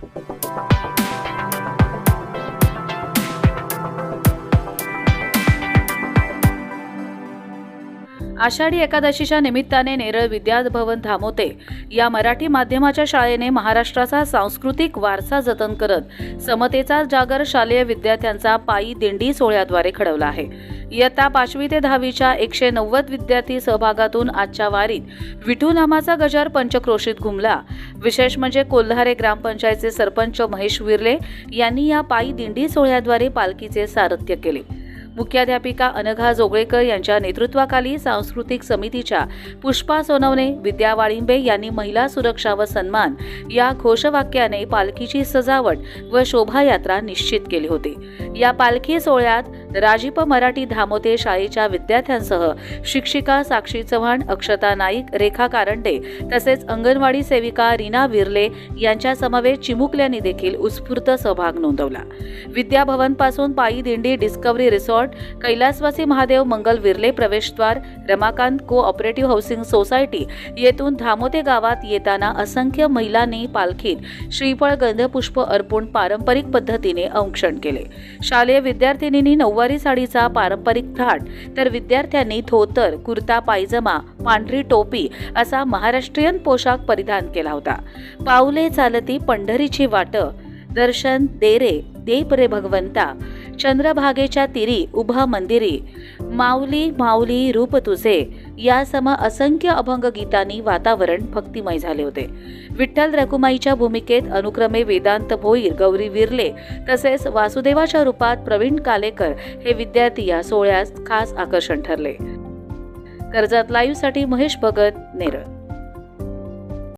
Thank you. Ashadhi एकादशीच्या निमित्ताने नेरळ विद्याभवन धामोते या मराठी माध्यमाच्या शाळेने महाराष्ट्राचा सांस्कृतिक वारसा जतन करत समतेचा जागर शालेय विद्यार्थ्यांचा पायी दिंडी सोहळ्याद्वारे घडवला आहे. इयत्ता पाचवी ते दहावीच्या एकशे नव्वद विद्यार्थी सहभागातून आजच्या वारीत विठू नामाचा गजर पंचक्रोशीत घुमला. विशेष म्हणजे कोल्हारे ग्रामपंचायतचे सरपंच महेश विर्ले यांनी या पायी दिंडी सोहळ्याद्वारे पालखीचे सारथ्य केले. मुख्याध्यापिका अनघा जोगळेकर यांच्या नेतृत्वाखाली सांस्कृतिक समितीच्या पुष्पा सोनवणे विद्या वाळिंबे यांनी महिला सुरक्षा व सन्मान या घोषवाक्याने पालखीची सजावट व शोभायात्रा निश्चित केली होती. या पालखी सोहळ्यात राजीप मराठी धामोते शाळेच्या विद्यार्थ्यांसह शिक्षिका साक्षी चव्हाण अक्षता नाईक रेखा कारंडे तसेच अंगणवाडी सेविका रीना विरले यांच्या समवेत चिमुकल्यांनी देखील उत्स्फूर्त सहभाग नोंदवला. विद्याभवनपासून पायी दिंडी डिस्कवरी रिसॉर्ट कैलासवासी महादेव मंगल विर्ले प्रवेशद्वार रमाकांत को ऑपरेटिव्ह हाऊसिंग सोसायटी येथून धामोते गावात येताना असंख्य महिलांनी पालखीत श्रीफळ गंधपुष्प अर्पून पारंपरिक पद्धतीने औक्षण केले. शालेय विद्यार्थिनींनी नऊवारी साडीचा पारंपरिक थाट तर विद्यार्थ्यांनी धोतर कुर्ता पायजमा पांढरी टोपी असा महाराष्ट्रीयन पोशाख परिधान केला होता. पाऊले चालती पंढरीची वाट दर्शन देरे देप रे भगवंता चंद्रभागेच्या तिरी उभा मंदिरी माऊली माऊली रूप तुझे यासम असंख्य अभंग गीतांनी वातावरण भक्तिमय झाले होते. विठ्ठल रकुमाईच्या भूमिकेत अनुक्रमे वेदांत भोईर गौरी विरले तसेच वासुदेवाच्या रूपात प्रवीण कालेकर हे विद्यार्थी या सोहळ्यास खास आकर्षण ठरले. कर्जत लाईव्हसाठी महेश भगत नेरळ.